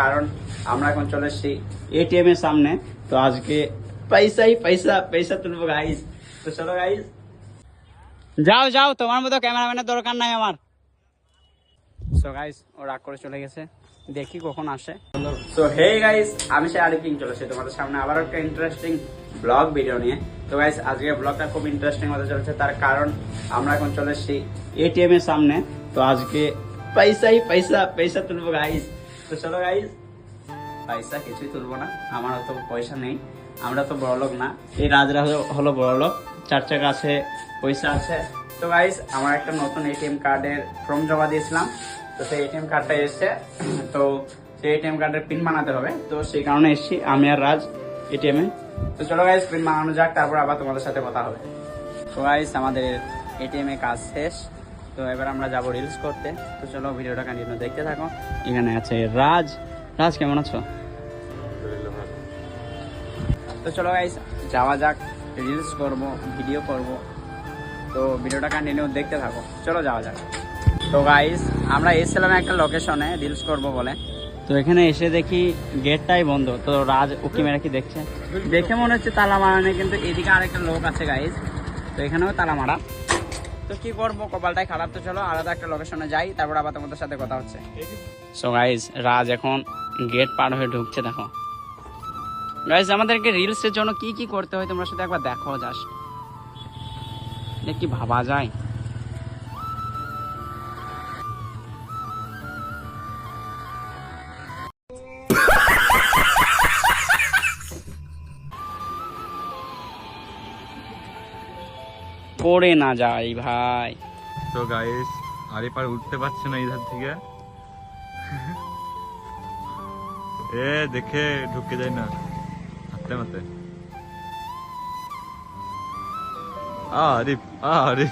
কারণ আমরা এখন চলে এসেছি এটিএম এর সামনে। তো আজকে পয়সাই পয়সা পয়সা তুলবো গাইস তো চলো গাইস যাও যাও তোমার মতো ক্যামেরাম্যানের দরকার নাই আমার। সো গাইস ও রাগ করে চলে গেছে। দেখি কখন আসে। সো হে গাইস আমি সে আরিফিং চলেছি তোমাদের সামনে আবার একটা ইন্টারেস্টিং ব্লগ ভিডিও নিয়ে। তো গাইস আজকে ব্লগটা খুব ইন্টারেস্টিং হতে চলেছে। তার কারণ আমরা এখন চলে এসেছি এটিএম এর সামনে। তো আজকে পয়সাই পয়সা পয়সা তুলবো গাইস তো চলো গাইস পয়সা কিছুই তুলবো না আমার অত পয়সা নেই, আমরা তো বড় লোক না। এই রাজরা হলো- হলো বড় লোক, চার চাকা আছে পয়সা আছে। তো গাইস আমার একটা নতুন এটিএম কার্ডের ফর্ম জমা দিয়েছিলাম, তো সেই এটিএম কার্ডটা এসছে, তো সেই এটিএম কার্ডের পিন বানাতে হবে। তো সেই কারণে এসেছি, আমি আর রাজ এটিএম তো চলো গাইস পিন বানানো যাক, তারপর আবার তোমাদের সাথে কথা হবে। তো গাইস আমাদের এটিএম কাজ শেষ। তো এবার আমরা যাব রিলস করতে। তো চলো ভিডিওটা কন্টিনিউ দেখতে থাকো। এখানে আছে রাজ। রাজ, কেমন আছো? তো চলো গাইস যাওয়া যাক। রিলস করব ভিডিও করব। তো ভিডিওটা কন্টিনিউ দেখতে থাকো। চলো যাওয়া যাক। তো গাইস আমরা এসেছিলাম একটা লোকেশনে রিলস করব বলে। তো এখানে এসে দেখি গেটটাই বন্ধ। তো রাজ উকি মেরে কি দেখছে? দেখে মনে হচ্ছে তালা মারা নেই, কিন্তু এদিকে আরেকটা লোক আছে গাইস তো এখানেও তালা মারা তো কি করব? কপালটাই খারাপ, তো চলো আলাদা একটা লোকেশনে যাই, তারপর আবার তোমাদের সাথে কথা হচ্ছে। সো গাইজ রাজ এখন গেট পার হয়ে ঢুকছে, দেখো। গাইজ আমাদেরকে রিলসের জন্য কি কি করতে হয় তোমরা শুধু একবার দেখো যাস কি ভাবা যায়। পড়ে না যাই ভাই। তো গাইস আরে পার উঠতে পারছে না ইধার থেকে। এ দেখে ঢুকে যায় না। হাতে মাতে আরে আরে।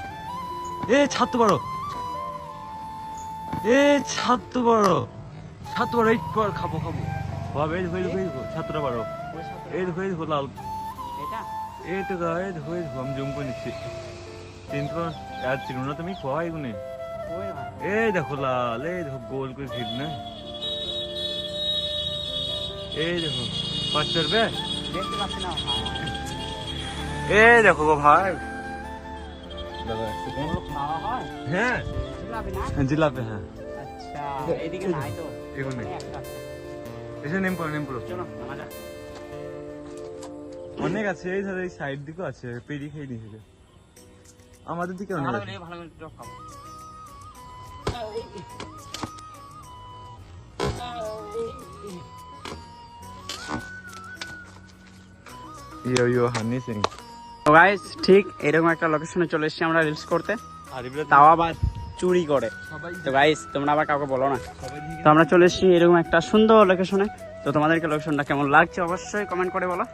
এ তো বড়। এ তো বড়। তো বড় এই পর খাব খাব। ভাবে এই হয়ে হয়ে ছাত্রটা বড়। এই দেখো এই লাল। এটা? এই তো গা এই এই দেখো আমি জুম করে নিচ্ছি। কিন্তু আর ছিল না তুমি গুনে এই দেখো লাল, এই দেখো গোল করে ভিড় না? এই দেখো, পাঁচ। এই দেখো গো ভাই। হয় হ্যাঁ। অনেক আছে, এই সাইড দিকেও আছে পেরি খেয়ে নিয়েছে। আমাদের দিকে ভালো করে ভালো করে চপ খাব। ইয়ো ইয়ো হানি সিং গাইস ঠিক এরকম একটা লোকেশনে চলে এসেছি আমরা রিলস করতে। তাও আবার চুরি করে। তো গাইস তোমরা আবার কাউকে বলো না। তো আমরা চলে এসেছি এরকম একটা সুন্দর লোকেশনে তো তোমাদেরকে লোকেশনটা কেমন লাগছে অবশ্যই কমেন্ট করে বলো।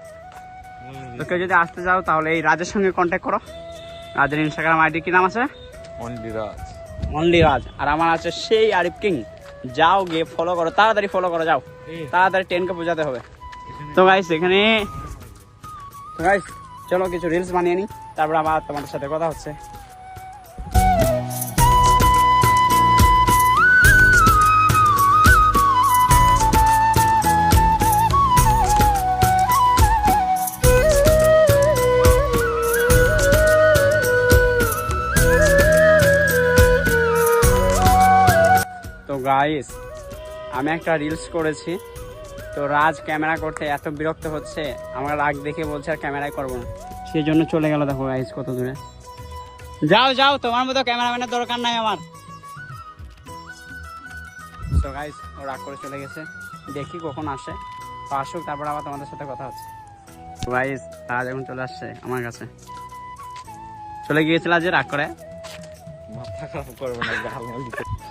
তো কেউ যদি আসতে চাও তাহলে এই রাজের সঙ্গে কন্ট্যাক্ট করো। রাজের ইনস্টাগ্রাম আইডি কি নাম আছে? অনলি রাজ অনলি রাজ আর আমার আছে সেই আরিফ কিং। যাও গিয়ে ফলো করো তাড়াতাড়ি ফলো করো যাও। তাড়াতাড়ি টেনকে বোঝাতে হবে। তো গাইস এখানে তো গাইস চলো কিছু রিলস বানিয়ে নিই। তারপর আবার তোমাদের সাথে কথা হচ্ছে। গাইস আমি একটা রিলস করেছি। তো রাজ ক্যামেরা করতে এত বিরক্ত হচ্ছে, আমার রাগ দেখে বলছে আর ক্যামেরাই করব না। সেই জন্য চলে গেল দেখো গাইস কত দূরে। যাও যাও, তোমার মতো ক্যামেরাম্যানের দরকার নাই আমার। তো গাইস ও রাগ করে চলে গেছে। দেখি কখন আসে। তো আসুক, তারপর আবার তোমাদের সাথে কথা হচ্ছে। গাইস রাজ এখন চলে আসছে আমার কাছে। চলে গিয়েছিল আজ রাগ করে। মাথা খারাপ করবে না, গাল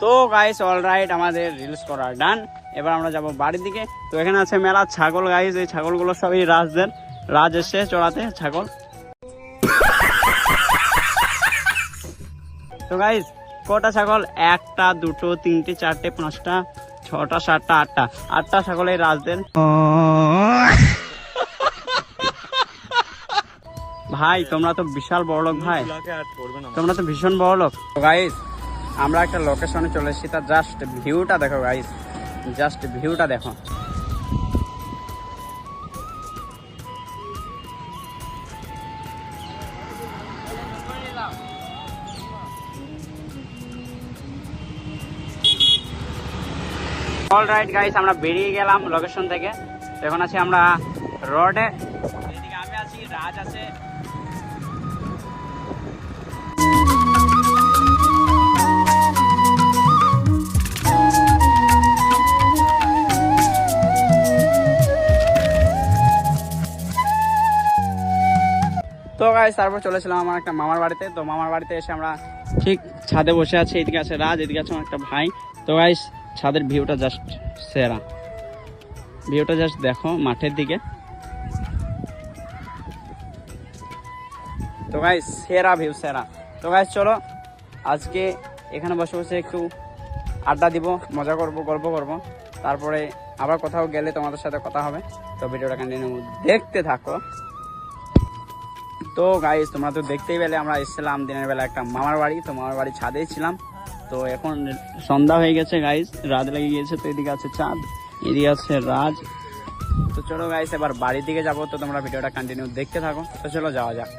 তো গাইস অল রাইট আমাদের রিলস করা ডান এবার আমরা যাব বাড়ির দিকে। তো এখানে আছে মেলা ছাগল গাইস এই ছাগলগুলো সবই রাজদের। রাজ এসে চড়াতে ছাগল। তো গাইস কটা ছাগল? একটা দুটো তিনটে চারটে পাঁচটা ছটা সাতটা আটটা। আটটা ছাগল এই রাজদের। ভাই তোমরা তো বিশাল বড় লোক ভাই তোমরা তো ভীষণ বড় লোক তো গাইস আমরা একটা লোকেশনে চলে এসেছি তার জাস্ট ভিউটা দেখো গাইস জাস্ট ভিউটা দেখো। অল রাইট গাইস আমরা বেরিয়ে গেলাম লোকেশন থেকে। এখন আছি আমরা রোডে আমি আছি, রাজ আছে। তো গাইস তারপর চলেছিলাম আমার একটা মামার বাড়িতে। তো মামার বাড়িতে এসে আমরা ঠিক ছাদে বসে আছি, এদিকে আছে রাজ, এদিকে আছে আমার একটা ভাই। তো গাইস ছাদের ভিউটা জাস্ট সেরা। ভিউটা জাস্ট দেখো মাঠের দিকে। তো গাইস সেরা ভিউ সেরা। তো গাইস চলো আজকে এখানে বসে বসে একটু আড্ডা দিব, মজা করব, গল্প করব। তারপরে আবার কোথাও গেলে তোমাদের সাথে কথা হবে। তো ভিডিওটা কন্টিনিউ দেখতে থাকো। তো গাইস তোমরা তো দেখতেই পেলে, আমরা এসেছিলাম দিনের বেলা একটা মামার বাড়ি, তো মামার বাড়ি ছাদেই ছিলাম। তো এখন সন্ধ্যা হয়ে গেছে গাইস রাত লেগে গিয়েছে, তো এদিকে আছে চাঁদ, এদিকে আছে রাজ। তো চলো গাইস এবার বাড়ির দিকে যাব, তো তোমরা ভিডিওটা কন্টিনিউ দেখতে থাকো। তো চলো যাওয়া যাক।